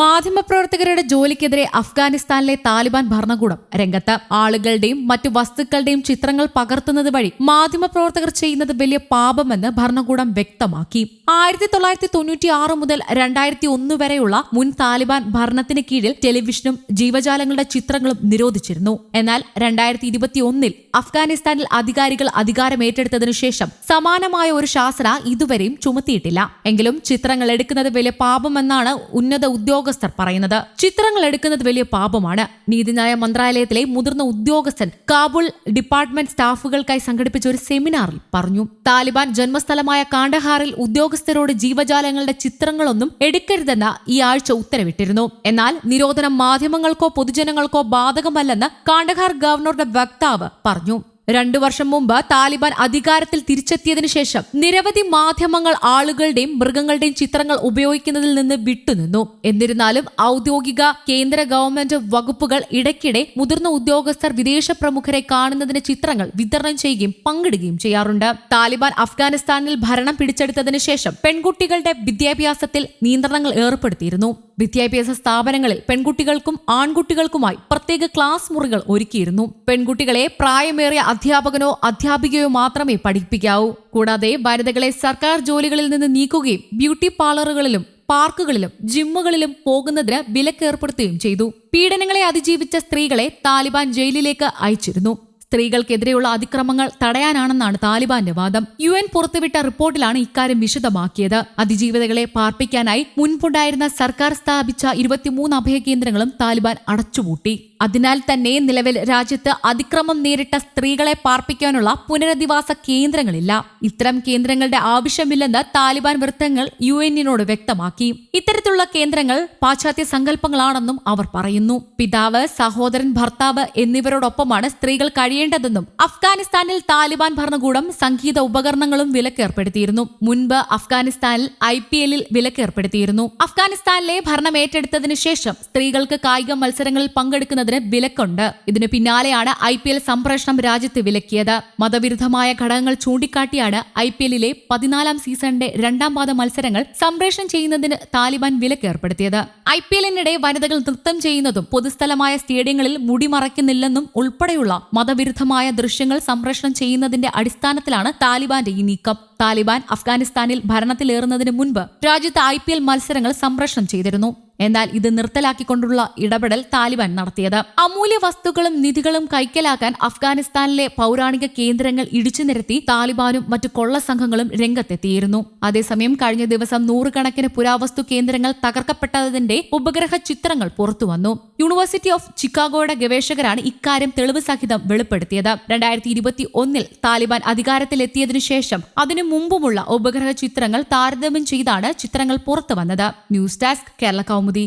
മാധ്യമപ്രവർത്തകരുടെ ജോലിക്കെതിരെ അഫ്ഗാനിസ്ഥാനിലെ താലിബാൻ ഭരണകൂടം രംഗത്ത് ആളുകളുടെയും മറ്റു വസ്തുക്കളുടെയും ചിത്രങ്ങൾ പകർത്തുന്നത് വഴി മാധ്യമപ്രവർത്തകർ ചെയ്യുന്നത് വലിയ പാപമെന്ന് ഭരണകൂടം വ്യക്തമാക്കി. ആയിരത്തി തൊള്ളായിരത്തി തൊണ്ണൂറ്റി ആറ് മുതൽ രണ്ടായിരത്തി ഒന്ന് വരെയുള്ള മുൻ താലിബാൻ ഭരണത്തിന് കീഴിൽ ടെലിവിഷനും ജീവജാലങ്ങളുടെ ചിത്രങ്ങളും നിരോധിച്ചിരുന്നു. എന്നാൽ രണ്ടായിരത്തി ഇരുപത്തി ഒന്നിൽ അഫ്ഗാനിസ്ഥാനിൽ അധികാരികൾ അധികാരം ഏറ്റെടുത്തതിനു ശേഷം സമാനമായ ഒരു ശാസന ഇതുവരെയും ചുമത്തിയിട്ടില്ല. എങ്കിലും ചിത്രങ്ങൾ എടുക്കുന്നത് വലിയ പാപമെന്നാണ് ഉന്നത ഉദ്യോഗസ്ഥർ പറയുന്നത് ചിത്രങ്ങൾ എടുക്കുന്നത് വലിയ പാപമാണ്. നീതിന്യായ മന്ത്രാലയത്തിലെ മുതിർന്ന ഉദ്യോഗസ്ഥൻ കാബൂൾ ഡിപ്പാർട്ട്മെന്റ് സ്റ്റാഫുകൾക്കായി സംഘടിപ്പിച്ച ഒരു സെമിനാറിൽ പറഞ്ഞു താലിബാൻ ജന്മസ്ഥലമായ കാണ്ടഹാറിൽ ഉദ്യോഗസ്ഥരോട് ജീവജാലങ്ങളുടെ ചിത്രങ്ങളൊന്നും എടുക്കരുതെന്ന് ഈ ആഴ്ച ഉത്തരവിട്ടിരുന്നു. എന്നാൽ നിരോധനം മാധ്യമങ്ങൾക്കോ പൊതുജനങ്ങൾക്കോ ബാധകമല്ലെന്ന് കാണ്ടഹാർ ഗവർണറുടെ വക്താവ് പറഞ്ഞു. രണ്ടു വർഷം മുമ്പ് താലിബാൻ അധികാരത്തിൽ തിരിച്ചെത്തിയതിനു ശേഷം നിരവധി മാധ്യമങ്ങൾ ആളുകളുടെയും മൃഗങ്ങളുടെയും ചിത്രങ്ങൾ ഉപയോഗിക്കുന്നതിൽ നിന്ന് വിട്ടുനിന്നു. എന്നിരുന്നാലും ഔദ്യോഗിക കേന്ദ്ര ഗവൺമെന്റ് വകുപ്പുകൾ ഇടയ്ക്കിടെ മുതിർന്ന ഉദ്യോഗസ്ഥർ വിദേശ പ്രമുഖരെ കാണുന്നതിന് ചിത്രങ്ങൾ വിതരണം ചെയ്യുകയും പങ്കിടുകയും ചെയ്യാറുണ്ട്. താലിബാൻ അഫ്ഗാനിസ്ഥാനിൽ ഭരണം പിടിച്ചെടുത്തതിനു ശേഷം പെൺകുട്ടികളുടെ വിദ്യാഭ്യാസത്തിൽ നിയന്ത്രണങ്ങൾ ഏർപ്പെടുത്തിയിരുന്നു. വിദ്യാഭ്യാസ സ്ഥാപനങ്ങളിൽ പെൺകുട്ടികൾക്കും ആൺകുട്ടികൾക്കുമായി പ്രത്യേക ക്ലാസ് മുറികൾ ഒരുക്കിയിരുന്നു. പെൺകുട്ടികളെ പ്രായമേറിയ അധ്യാപകനോ അധ്യാപികയോ മാത്രമേ പഠിപ്പിക്കാവൂ. കൂടാതെ വനിതകളെ സർക്കാർ ജോലികളിൽ നിന്ന് നീക്കുകയും ബ്യൂട്ടി പാർലറുകളിലും പാർക്കുകളിലും ജിമ്മുകളിലും പോകുന്നതിന് വിലക്കേർപ്പെടുത്തുകയും ചെയ്തു. പീഡനങ്ങളെ അതിജീവിച്ച സ്ത്രീകളെ താലിബാൻ ജയിലിലേക്ക് അയച്ചിരുന്നു. സ്ത്രീകൾക്കെതിരെയുള്ള അതിക്രമങ്ങൾ തടയാനാണെന്നാണ് താലിബാന്റെ വാദം. യു എൻ പുറത്തുവിട്ട റിപ്പോർട്ടിലാണ് ഇക്കാര്യം വിശദമാക്കിയത്. അതിജീവിതകളെ പാർപ്പിക്കാനായി മുൻപുണ്ടായിരുന്ന സർക്കാർ സ്ഥാപിച്ച ഇരുപത്തിമൂന്ന് അഭയകേന്ദ്രങ്ങളും താലിബാൻ അടച്ചുപൂട്ടി. അതിനാൽ തന്നെ നിലവിൽ രാജ്യത്ത് അതിക്രമം നേരിട്ട സ്ത്രീകളെ പാർപ്പിക്കാനുള്ള പുനരധിവാസ കേന്ദ്രങ്ങളില്ല. ഇത്തരം കേന്ദ്രങ്ങളുടെ ആവശ്യമില്ലെന്ന് താലിബാൻ വൃത്തങ്ങൾ യു എന്നിനോട് വ്യക്തമാക്കി. ഇത്തരത്തിലുള്ള കേന്ദ്രങ്ങൾ പാശ്ചാത്യ സങ്കല്പങ്ങളാണെന്നും അവർ പറയുന്നു. പിതാവ് സഹോദരൻ ഭർത്താവ് എന്നിവരോടൊപ്പമാണ് സ്ത്രീകൾ കഴിയേണ്ടതെന്നും അഫ്ഗാനിസ്ഥാനിൽ താലിബാൻ ഭരണകൂടം സംഗീത ഉപകരണങ്ങളും വിലക്കേർപ്പെടുത്തിയിരുന്നു. മുൻപ് അഫ്ഗാനിസ്ഥാനിൽ ഐ പി എല്ലിൽ വിലക്കേർപ്പെടുത്തിയിരുന്നു. അഫ്ഗാനിസ്ഥാനിലെ ഭരണം ഏറ്റെടുത്തതിനു ശേഷം സ്ത്രീകൾക്ക് കായിക മത്സരങ്ങളിൽ പങ്കെടുക്കുന്നതിന് വിലക്കുണ്ട്. ഇതിനു പിന്നാലെയാണ് ഐ പി എൽ സംപ്രേഷണം രാജ്യത്ത് വിലക്കിയത്. മതവിരുദ്ധമായ ഘടകങ്ങൾ ചൂണ്ടിക്കാട്ടിയാണ് ഐ പി എല്ലിലെ പതിനാലാം സീസണിന്റെ രണ്ടാം പാദ മത്സരങ്ങൾ സംപ്രേഷണം ചെയ്യുന്നതിന് താലിബാൻ വിലക്കേർപ്പെടുത്തിയത്. ഐ പി എല്ലിനിടെ വനിതകൾ നൃത്തം ചെയ്യുന്നതും പൊതുസ്ഥലമായ സ്റ്റേഡിയങ്ങളിൽ മുടി മറയ്ക്കുന്നില്ലെന്നും ഉൾപ്പെടെയുള്ള മതവിരുദ്ധമായ ദൃശ്യങ്ങൾ സംപ്രേഷണം ചെയ്യുന്നതിന്റെ അടിസ്ഥാനത്തിലാണ് താലിബാന്റെ ഈ നീക്കം. താലിബാൻ അഫ്ഗാനിസ്ഥാനിൽ ഭരണത്തിലേറുന്നതിന് മുൻപ് രാജ്യത്ത് ഐ മത്സരങ്ങൾ സംപ്രേഷണം ചെയ്തിരുന്നു. എന്നാൽ ഇത് നിർത്തലാക്കിക്കൊണ്ടുള്ള ഇടപെടൽ താലിബാൻ നടത്തിയത്. അമൂല്യ വസ്തുക്കളും നിധികളും കൈക്കലാക്കാൻ അഫ്ഗാനിസ്ഥാനിലെ പൗരാണിക കേന്ദ്രങ്ങൾ ഇടിച്ചു നിരത്തി താലിബാനും മറ്റു കൊള്ള സംഘങ്ങളും രംഗത്തെത്തിയിരുന്നു. അതേസമയം കഴിഞ്ഞ ദിവസം നൂറുകണക്കിന് പുരാവസ്തു കേന്ദ്രങ്ങൾ തകർക്കപ്പെട്ടതിന്റെ ഉപഗ്രഹ ചിത്രങ്ങൾ പുറത്തുവന്നു. യൂണിവേഴ്സിറ്റി ഓഫ് ചിക്കാഗോയുടെ ഗവേഷകരാണ് ഇക്കാര്യം തെളിവ് സഹിതം വെളിപ്പെടുത്തിയത്. രണ്ടായിരത്തി ഇരുപത്തി ഒന്നിൽ താലിബാൻ അധികാരത്തിലെത്തിയതിനു ശേഷം അതിനു മുമ്പുമുള്ള ഉപഗ്രഹ ചിത്രങ്ങൾ താരതമ്യം ചെയ്താണ് ചിത്രങ്ങൾ പുറത്തുവന്നത്. News desk Kerala Kaumudi